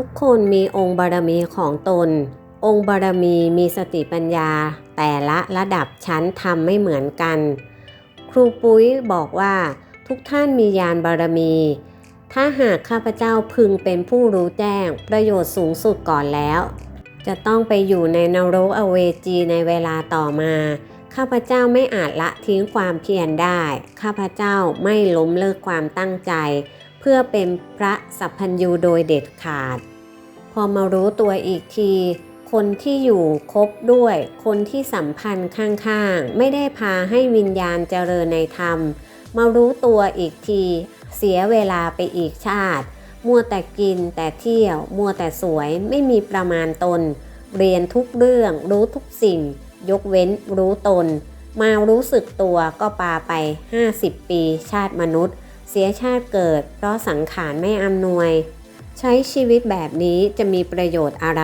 ทุกคนมีองค์บารมีของตน องค์บารมีมีสติปัญญา แต่ละระดับชั้นทำไม่เหมือนกัน ครูปุ้ยบอกว่า ทุกท่านมียานบารมี ถ้าหากข้าพเจ้าพึงเป็นผู้รู้แจ้ง ประโยชน์สูงสุดก่อนแล้ว จะต้องไปอยู่ในนรกอเวจีในเวลาต่อมาข้าพเจ้าไม่อาจละทิ้งความเพียรได้ ข้าพเจ้าไม่ล้มเลิกความตั้งใจ พื่อเป็นพระสัพพัญญูโดยเด็ดขาด พอมารู้ตัวอีกที คนที่อยู่คบด้วย คนที่สัมพันธ์ข้างๆ ไม่ได้พาให้วิญญาณเจริญในธรรม มารู้ตัวอีกที เสียเวลาไปอีกชาติ มัวแต่กินแต่เที่ยว มัวแต่สวยไม่มีประมาณตน เรียนทุกเรื่อง รู้ทุกสิ่ง ยกเว้นรู้ตน มารู้สึกตัวก็ปาไป 50 ปีชาติมนุษย์ เสียชาติเกิด เพราะสังขารไม่อำนวย ใช้ชีวิตแบบนี้จะมีประโยชน์อะไร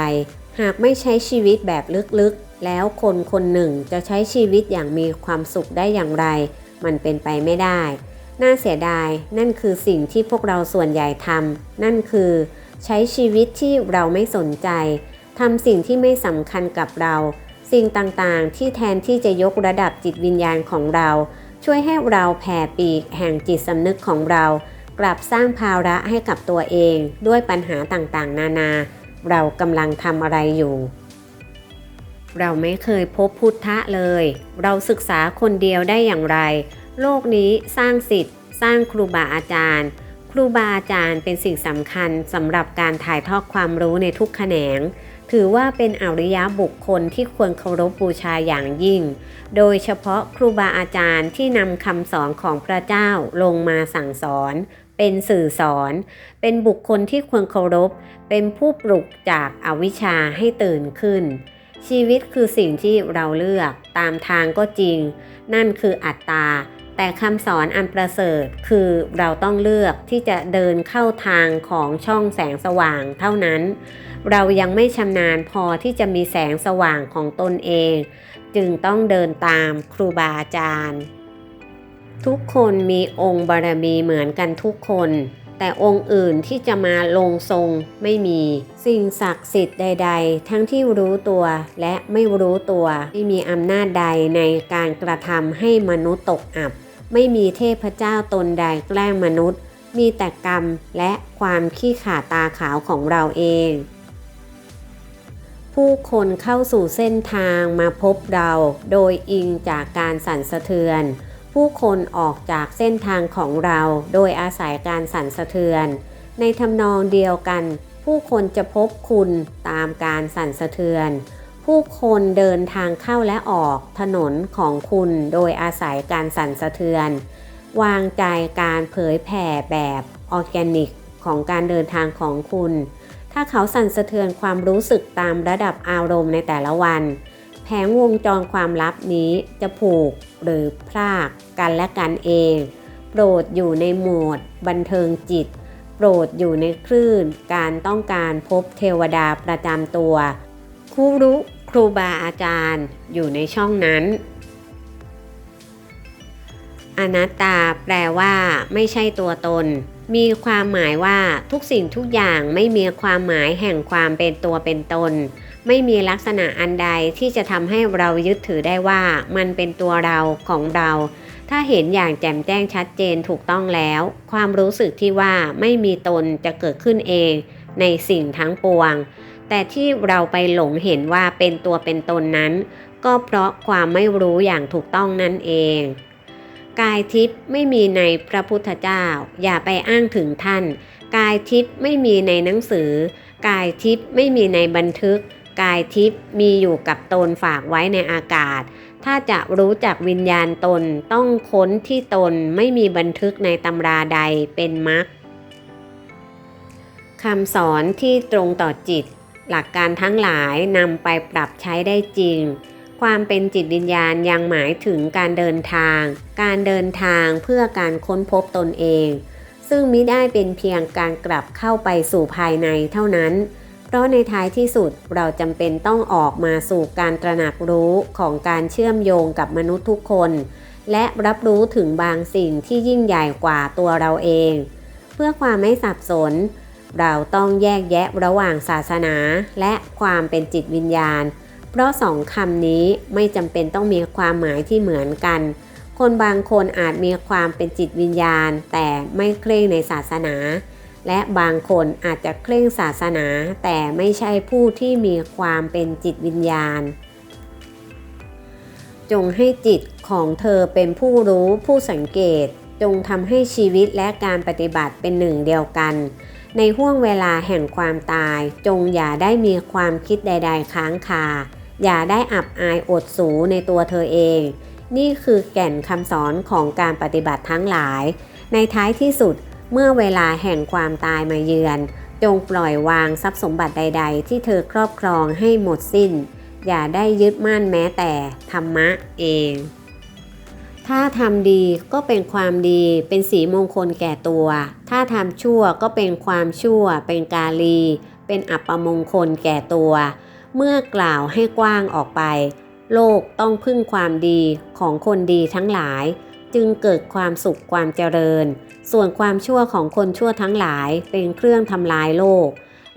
หากไม่ใช้ชีวิตแบบลึกๆ แล้วคนคนหนึ่งจะใช้ชีวิตอย่างมีความสุขได้อย่างไร มันเป็นไปไม่ได้ น่าเสียดาย นั่นคือสิ่งที่พวกเราส่วนใหญ่ทำนั่นคือ ใช้ชีวิตที่เราไม่สนใจทำสิ่งที่ไม่สำคัญกับเรา สิ่งต่างๆ ที่แทนที่จะยกระดับจิตวิญญาณของเรา ช่วยให้เราแผ่ปีกแห่งจิตสำนึกของเรา กลับสร้างภาระให้กับตัวเองด้วยปัญหาต่างๆ นานา เรากำลังทำอะไรอยู่ เราไม่เคยพบพุทธะเลย เราศึกษาคนเดียวได้อย่างไร โลกนี้สร้างสิทธิ์ สร้างครูบาอาจารย์ ครูบาอาจารย์เป็นสิ่งสำคัญสำหรับการถ่ายทอดความรู้ในทุกแขนง ถือว่าเป็นอริยบุคคลที่ควรเคารพบูชาอย่างยิ่ง โดยเฉพาะครูบาอาจารย์ที่นำคำสอนของพระเจ้าลงมาสั่งสอน เป็นสื่อสอน เป็นบุคคลที่ควรเคารพ เป็นผู้ปลุกจากอาวิชชาให้ตื่นขึ้น ชีวิตคือสิ่งที่เราเลือกตามทางก็จริง นั่นคืออัตตา แต่คำสอนอันประเสริฐคือเราต้องเลือกที่จะเดินเข้าทางของช่องแสงสว่างเท่านั้น เรายังไม่ชำนาญพอที่จะมีแสงสว่างของตนเอง จึงต้องเดินตามครูบาอาจารย์ ทุกคนมีองค์บารมีเหมือนกันทุกคน แต่องค์อื่นที่จะมาลงทรงไม่มี สิ่งศักดิ์สิทธิ์ใด ๆ ทั้งที่รู้ตัวและไม่รู้ตัวไม่มีอำนาจใดในการกระทำให้มนุษย์ตกอับ ไม่มีเทพเจ้าตนใดแกล้งมนุษย์ มีแต่กรรมและความขี้ขาตาขาวของเราเอง ผู้คนเข้าสู่เส้นทางมาพบเรา โดยอิงจากการสั่นสะเทือน ผู้คนออกจากเส้นทางของเราโดยอาศัยการสั่นสะเทือน ในทำนองเดียวกัน ผู้คนจะพบคุณตามการสั่นสะเทือน ผู้คนเดินทางเข้าและออกถนนของคุณโดยอาศัยการสั่นสะเทือน วางใจการเผยแผ่แบบออร์แกนิกของการเดินทางของคุณ ถ้าเขาสั่นสะเทือนความรู้สึกตามระดับอารมณ์ในแต่ละวัน งวงจรความลับนี้จะผูกหรือพรากกันและกันเอง โปรดอยู่ในโหมด บันเทิงจิต โปรดอยู่ในคลื่น การต้องการพบเทวดาประจำตัวครูรู้ครูบาอาจารย์อยู่ในช่องนั้น อนัตตาแปลว่าไม่ใช่ตัวตน มีความหมายว่าทุกสิ่งทุกอย่างไม่มีความหมายแห่งความเป็นตัวเป็นตน ไม่มีลักษณะอันใดที่จะทำให้เรายึดถือได้ว่ามันเป็นตัวเราของเรา ถ้าเห็นอย่างแจ่มแจ้งชัดเจนถูกต้องแล้ว ความรู้สึกที่ว่าไม่มีตนจะเกิดขึ้นเองในสิ่งทั้งปวง แต่ที่เราไปหลงเห็นว่าเป็นตัวเป็นตนนั้น ก็เพราะความไม่รู้อย่างถูกต้องนั่นเอง กายทิพย์ไม่มีในพระพุทธเจ้า อย่าไปอ้างถึงท่าน กายทิพย์ไม่มีในหนังสือ กายทิพย์ไม่มีในบันทึก กายทิพย์มีอยู่กับตนฝากไว้ในอากาศ ถ้าจะรู้จักวิญญาณตนต้องค้นที่ตนไม่มีบันทึกในตำราใดเป็นมรรคคำสอนที่ตรงต่อจิต หลักการทั้งหลายนำไปปรับใช้ได้จริง ความเป็นจิตวิญญาณยังหมายถึงการเดินทาง การเดินทางเพื่อการค้นพบตนเอง ซึ่งมิได้เป็นเพียงการกลับเข้าไปสู่ภายในเท่านั้น เพราะในท้ายที่สุดเราจำเป็นต้องออกมาสู่การตระหนักรู้ของการเชื่อมโยงกับมนุษย์ทุกคน และรับรู้ถึงบางสิ่งที่ยิ่งใหญ่กว่าตัวเราเอง เพื่อความไม่สับสน เราต้องแยกแยะระหว่างศาสนาและความเป็นจิตวิญญาณ เพราะสองคำนี้ไม่จำเป็นต้องมีความหมายที่เหมือนกัน คนบางคนอาจมีความเป็นจิตวิญญาณ แต่ไม่เคร่งในศาสนา และบางคนอาจจะเคร่งศาสนา แต่ไม่ใช่ผู้ที่มีความเป็นจิตวิญญาณ จงให้จิตของเธอเป็นผู้รู้ผู้สังเกต จงทำให้ชีวิตและการปฏิบัติเป็นหนึ่งเดียวกัน ในห่วงเวลาแห่งความตาย จงอย่าได้มีความคิดใด ๆ ค้างคา อย่าได้อับอายอดสูในตัวเธอเอง นี่คือแก่นคำสอนของการปฏิบัติทั้งหลาย ในท้ายที่สุด เมื่อเวลาแห่งความตายมาเยือน จงปล่อยวางทรัพย์สมบัติใด ๆ ที่เธอครอบครองให้หมดสิ้น อย่าได้ยึดมั่นแม้แต่ธรรมะเอง ถ้าทำดีก็เป็นความดีเป็นสีมงคลแก่ตัว ถ้าทำชั่วก็เป็นความชั่ว เป็นกาลี เป็นอัปมงคลแก่ตัว เมื่อกล่าวให้กว้างออกไป โลกต้องพึ่งความดีของคนดีทั้งหลาย จึงเกิดความสุขความเจริญ ส่วนความชั่วของคนชั่วทั้งหลายเป็นเครื่องทำลายโลก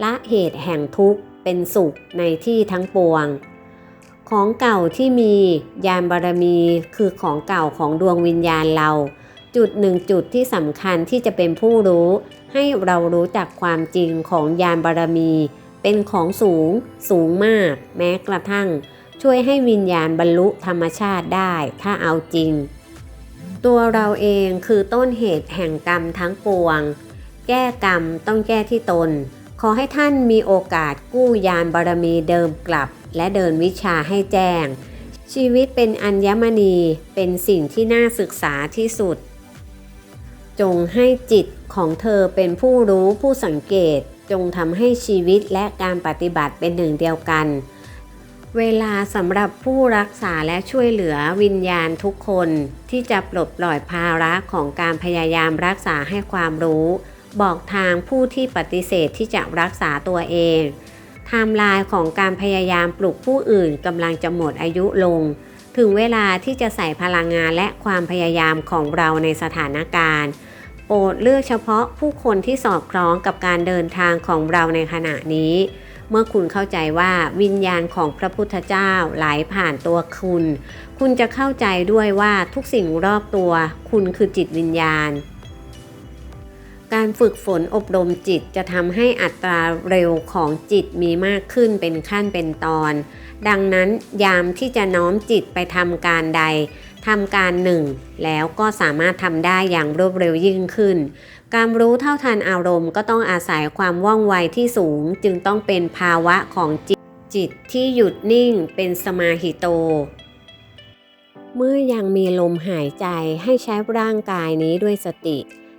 และเหตุแห่งทุกข์เป็นสุขในที่ทั้งปวง ของเก่าที่มียานบารมีคือของเก่าของดวงวิญญาณเรา จุดหนึ่งจุดที่สำคัญที่จะเป็นผู้รู้ ให้เรารู้จักความจริงของยานบารมี เป็นของสูง สูงมาก แม้กระทั่ง ช่วยให้วิญญาณบรรลุธรรมชาติได้ถ้าเอาจริง ตัวเราเองคือต้นเหตุแห่งกรรมทั้งปวง แก้กรรมต้องแก้ที่ตน ขอให้ท่านมีโอกาสกู้ยานบารมีเดิมกลับ และเดินวิชาให้แจ้ง ชีวิตเป็นอัญมณีเป็นสิ่งที่น่าศึกษาที่สุด จงให้จิตของเธอเป็นผู้รู้ผู้สังเกต จงทำให้ชีวิตและการปฏิบัติเป็นหนึ่งเดียวกัน เวลาสำหรับผู้รักษาและช่วยเหลือวิญญาณทุกคน ที่จะปลดปล่อยภาระของการพยายามรักษาให้ความรู้ บอกทางผู้ที่ปฏิเสธที่จะรักษาตัวเองไทม์ไลน์ของการพยายามปลุกผู้อื่นกำลังจะหมดอายุลง ถึงเวลาที่จะใส่พลังงานและความพยายามของเราในสถานการณ์ โปรดเลือกเฉพาะผู้คนที่สอดคล้องกับการเดินทางของเราในขณะนี้ เมื่อคุณเข้าใจว่าวิญญาณของพระพุทธเจ้าไหลผ่านตัวคุณ คุณจะเข้าใจด้วยว่าทุกสิ่งรอบตัว คุณคือจิตวิญญาณ การฝึกฝนอบรมจิตจะทำให้อัตราเร็วของจิตมีมากขึ้นเป็นขั้นเป็นตอน ดังนั้นยามที่จะน้อมจิตไปทำการใด ทำการหนึ่งแล้วก็สามารถทำได้อย่างรวดเร็วยิ่งขึ้น การรู้เท่าทันอารมณ์ก็ต้องอาศัยความว่องไวที่สูง จึงต้องเป็นภาวะของจิตจิตที่หยุดนิ่งเป็นสมาหิโต เมื่อยังมีลมหายใจให้ใช้ร่างกายนี้ด้วยสติ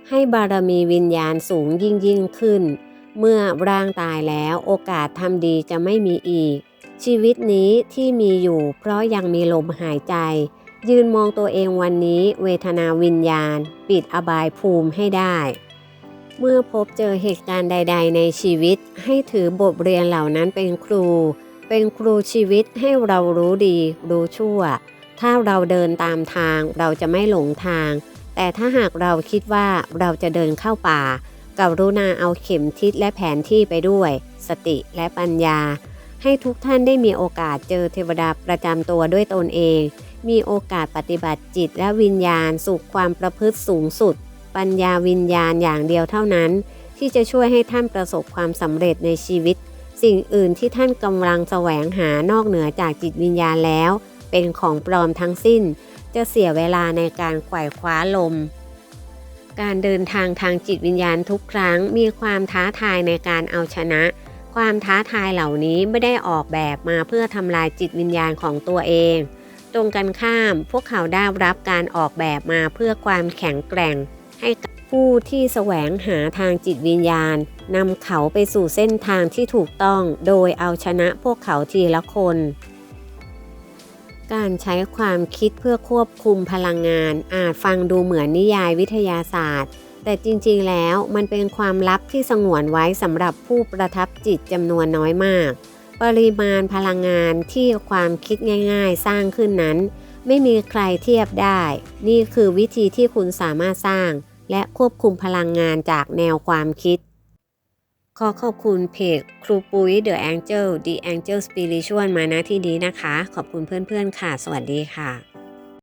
ให้บารมีวิญญาณสูงยิ่งยิ่งขึ้น เมื่อร่างตายแล้วโอกาสทำดีจะไม่มีอีก ชีวิตนี้ที่มีอยู่เพราะยังมีลมหายใจ ยืนมองตัวเองวันนี้เวทนาวิญญาณ ปิดอบายภูมิให้ได้ เมื่อพบเจอเหตุการณ์ใด ๆ ในชีวิต ให้ถือบทเรียนเหล่านั้นเป็นครู เป็นครูชีวิตให้เรารู้ดี รู้ชั่ว ถ้าเราเดินตามทางเราจะไม่หลงทาง แต่ถ้าหากเราคิดว่าเราจะเดินเข้าป่ากับรุณาเอาเข็มทิศและแผนที่ไปด้วย สติและปัญญา ให้ทุกท่านได้มีโอกาสเจอเทวดาประจำตัวด้วยตนเอง มีโอกาสปฏิบัติจิตและวิญญาณสู่ความประพฤติสูงสุด ปัญญาวิญญาณอย่างเดียวเท่านั้น ที่จะช่วยให้ท่านประสบความสำเร็จในชีวิต สิ่งอื่นที่ท่านกำลังแสวงหานอกเหนือจากจิตวิญญาณแล้ว เป็นของปลอมทั้งสิ้น จะเสียเวลาในการไขว่คว้าลม การเดินทางทางจิตวิญญาณทุกครั้งมีความท้าทายในการเอาชนะ ความท้าทายเหล่านี้ไม่ได้ออกแบบมาเพื่อทำลายจิตวิญญาณของตัวเอง ตรงกันข้าม พวกเขาได้รับการออกแบบมาเพื่อความแข็งแกร่ง ให้กับผู้ที่แสวงหาทางจิตวิญญาณนำเขาไปสู่เส้นทางที่ถูกต้อง โดยเอาชนะพวกเขาทีละคน การใช้ความคิดเพื่อควบคุมพลังงาน อาจฟังดูเหมือนนิยายวิทยาศาสตร์ แต่จริงๆแล้วมันเป็นความลับที่สงวนไว้สำหรับผู้ประทับจิตจำนวนน้อยมาก ปริมาณพลังงานที่ความคิดง่ายๆ สร้างขึ้นนั้น ไม่มีใครเทียบได้ นี่คือวิธีที่คุณสามารถสร้าง และควบคุมพลังงานจากแนวความคิด ขอขอบคุณเพจครูปุ้ย The Angel The Angel Spiritual มาณที่นี้นะคะ ขอบคุณเพื่อนๆค่ะ สวัสดีค่ะ